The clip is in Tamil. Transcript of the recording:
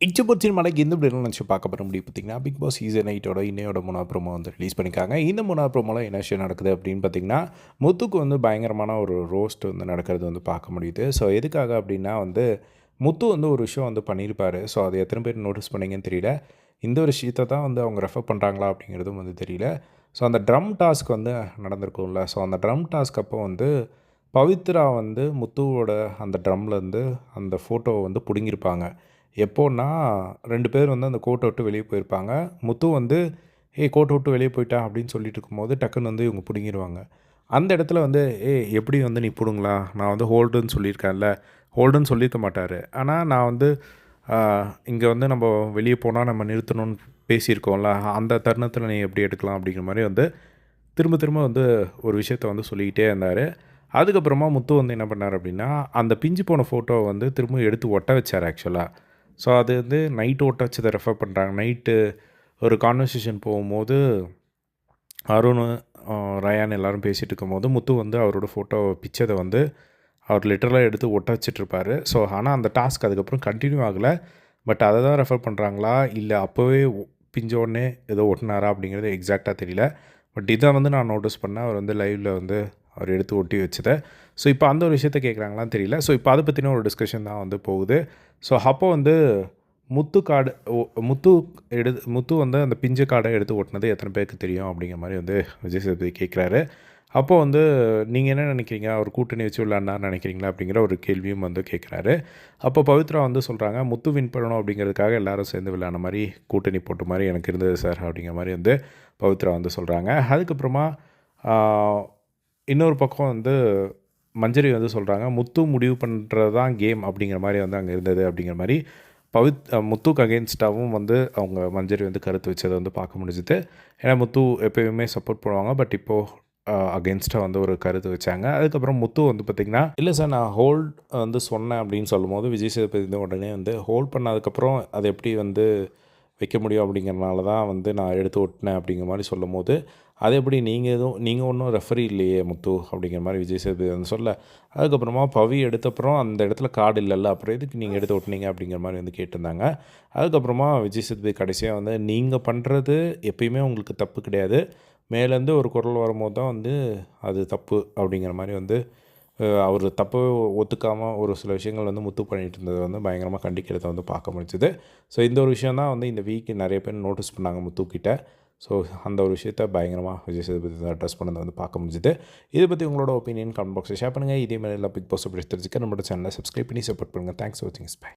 இச்சபுச்சின் மலைக்கு இந்த இப்படி நினச்சி பார்க்க போகிற முடியும் பார்த்தீங்கன்னா பிக் பாஸ் சீசன் எயிட்டோட இன்னையோட மூணாவது ப்ரோமோ வந்து ரிலீஸ் பண்ணியிருக்காங்க. இந்த மூணாவது ப்ரோமோவில் என்ன விஷயம் நடக்குது அப்படின்னு பார்த்தீங்கன்னா முத்துக்கு வந்து பயங்கரமான ஒரு ரோஸ்ட் வந்து நடக்கிறது வந்து பார்க்க முடியுது. ஸோ எதுக்காக அப்படின்னா வந்து முத்து வந்து ஒரு விஷயம் வந்து பண்ணியிருப்பாரு. ஸோ அதை எத்தனை பேர் நோட்டீஸ் பண்ணீங்கன்னு தெரியல. இந்த ஒரு விஷயத்தை தான் வந்து அவங்க ரெஃபர் பண்ணுறாங்களா அப்படிங்கிறதும் வந்து தெரியல. ஸோ அந்த ட்ரம் டாஸ்க் வந்து நடந்திருக்கும்ல. ஸோ அந்த ட்ரம் டாஸ்க் அப்போ வந்து பவித்ரா வந்து முத்துவோட அந்த ட்ரம்லேருந்து அந்த ஃபோட்டோவை வந்து பிடுங்கியிருப்பாங்க. எப்போன்னா ரெண்டு பேர் வந்து அந்த கோட்டை விட்டு வெளியே போயிருப்பாங்க. முத்து வந்து ஏய் கோட்டை விட்டு வெளியே போயிட்டா? அப்படின்னு சொல்லிட்டு இருக்கும்போது டக்குன்னு வந்து இவங்க பிடுங்கிடுவாங்க அந்த இடத்துல வந்து ஏய் எப்படி வந்து நீ பிடுங்களா நான் வந்து ஹோல்டுன்னு சொல்லியிருக்கேன்ல. ஹோல்டுன்னு சொல்லியிருக்க மாட்டார். ஆனால் நான் வந்து இங்கே வந்து நம்ம வெளியே போனால் நம்ம நிறுத்தணும்னு பேசியிருக்கோம்ல. அந்த தருணத்தில் நீ எப்படி எடுக்கலாம்? அப்படிங்கிற மாதிரி வந்து திரும்ப திரும்ப வந்து ஒரு விஷயத்த வந்து சொல்லிக்கிட்டே இருந்தார். அதுக்கப்புறமா முத்து வந்து என்ன பண்ணார் அப்படின்னா அந்த பிஞ்சு போன ஃபோட்டோவை வந்து திரும்ப எடுத்து ஒட்ட வச்சார் ஆக்சுவலாக ஸோ அது வந்து நைட் ஓட்ட இதை ரெஃபர் பண்ணுறாங்க நைட்டு ஒரு கான்வர்சேஷன் போகும்போது அருண் ரயான் எல்லாரும் பேசிகிட்டு இருக்கும்போது முத்து வந்து அவரோட ஃபோட்டோ பிச்சதை வந்து அவர் லிட்டரலாக எடுத்து ஒட்ட வச்சிட்ருப்பாரு ஸோ ஆனால் அந்த டாஸ்க் அதுக்கப்புறம் கண்டினியூ ஆகலை. பட் அதை தான் ரெஃபர் பண்ணுறாங்களா இல்லை அப்போவே ஒ- பிஞ்ச உடனே ஏதோ ஒட்டினாரா அப்படிங்கிறது எக்ஸாக்டாக தெரியல. பட் இதை வந்து நான் நோட்டீஸ் பண்ணேன். அவர் வந்து லைவில் வந்து அவர் எடுத்து ஒட்டி வச்சதை. ஸோ இப்போ அந்த ஒரு விஷயத்த கேட்குறாங்களான்னு தெரியல. ஸோ இப்போ அதை பற்றின ஒரு டிஸ்கஷன் தான் வந்து போகுது. ஸோ அப்போ வந்து முத்து காடு ஓ- முத்து எடு முத்து வந்து அந்த பிஞ்சு காடை எடுத்து ஓட்டினது எத்தனை பேருக்கு தெரியும் அப்படிங்கிற மாதிரி வந்து விஜய் சேதுபதி கேட்குறாரு அப்போ வந்து நீங்கள் என்ன நினைக்கிறீங்க? அவர் கூட்டணி வச்சு விளையாடினார் நினைக்கிறீங்களா? அப்படிங்கிற ஒரு கேள்வியும் வந்து கேட்குறாரு அப்போ பவித்ரா வந்து சொல்கிறாங்க முத்து வின் பண்ணணும் அப்படிங்கிறதுக்காக எல்லாரும் சேர்ந்து விளையாட மாதிரி கூட்டணி போட்ட மாதிரி எனக்கு இருந்தது சார் அப்படிங்கிற மாதிரி வந்து பவித்ரா வந்து சொல்கிறாங்க அதுக்கப்புறமா இன்னொரு பக்கம் வந்து மஞ்சரி வந்து சொல்கிறாங்க முத்து முடிவு பண்ணுறது தான் கேம் அப்படிங்கிற மாதிரி வந்து அங்கே இருந்தது அப்படிங்கிற மாதிரி. பவித் முத்துக்கு அகேன்ஸ்டாகவும் வந்து அவங்க மஞ்சரி வந்து கருத்து வச்சதை வந்து பார்க்க முடிஞ்சுது. ஏன்னா முத்து எப்பயுமே சப்போர்ட் பண்ணுவாங்க பட் இப்போது அகேன்ஸ்டாக வந்து ஒரு கருத்து வச்சாங்க. அதுக்கப்புறம் முத்து வந்து பார்த்திங்கன்னா இல்லை சார் நான் ஹோல்ட் வந்து சொன்னேன் அப்படின்னு சொல்லும்போது விஜய் சேதுபதி வந்து உடனே வந்து ஹோல்ட் பண்ணதுக்கப்புறம் அது எப்படி வந்து வைக்க முடியும் அப்படிங்கிறனால தான் வந்து நான் எடுத்து ஒட்டினேன் அப்படிங்கிற மாதிரி சொல்லும் போது அது எப்படி? நீங்கள் எதுவும் நீங்கள் ஒன்றும் ரெஃபரி இல்லையே முத்து அப்படிங்கிற மாதிரி விஜய் சேதுபதி வந்து சொல்ல. அதுக்கப்புறமா பவி எடுத்தப்புறம் அந்த இடத்துல கார்டு இல்லைல்ல அப்புறம் எதுக்கு நீங்கள் எடுத்து ஒட்டினீங்க அப்படிங்கிற மாதிரி வந்து கேட்டிருந்தாங்க. அதுக்கப்புறமா விஜய் சேதுபதி கடைசியாக வந்து நீங்கள் பண்ணுறது எப்பயுமே உங்களுக்கு தப்பு கிடையாது. மேலேருந்து ஒரு குரல் வரும்போது தான் வந்து அது தப்பு அப்படிங்கிற மாதிரி வந்து அவர் தப்பு ஒத்துக்காமல் ஒரு சில விஷயங்கள் வந்து முத்து பண்ணிட்டு இருந்தது வந்து பயங்கரமாக கண்டிக்கிறத வந்து பார்க்க முடிஞ்சுது. ஸோ இந்த ஒரு விஷயம் தான் வந்து இந்த வீக் நிறைய பேர் நோட்டீஸ் பண்ணாங்க முத்துக்கிட்ட ஸோ அந்த ஒரு விஷயத்த பயங்கரமாக விஜய் சேதுபதி அட்ரஸ் பண்ணதை வந்து பார்க்க முடிஞ்சுது. இதை பற்றி உங்களோட ஒப்பீனியன் கமெண்ட் பாக்ஸில் ஷேர் பண்ணுங்கள் இதே மாதிரி எல்லா பிக் பாஸ் அப்படி தெரிஞ்சுக்க நம்மளோட சேனலை சப்ஸ்கிரைப் பண்ணி சப்போர்ட் பண்ணுங்கள் தேங்க்ஸ் ஃபார் வாட்சிங் பை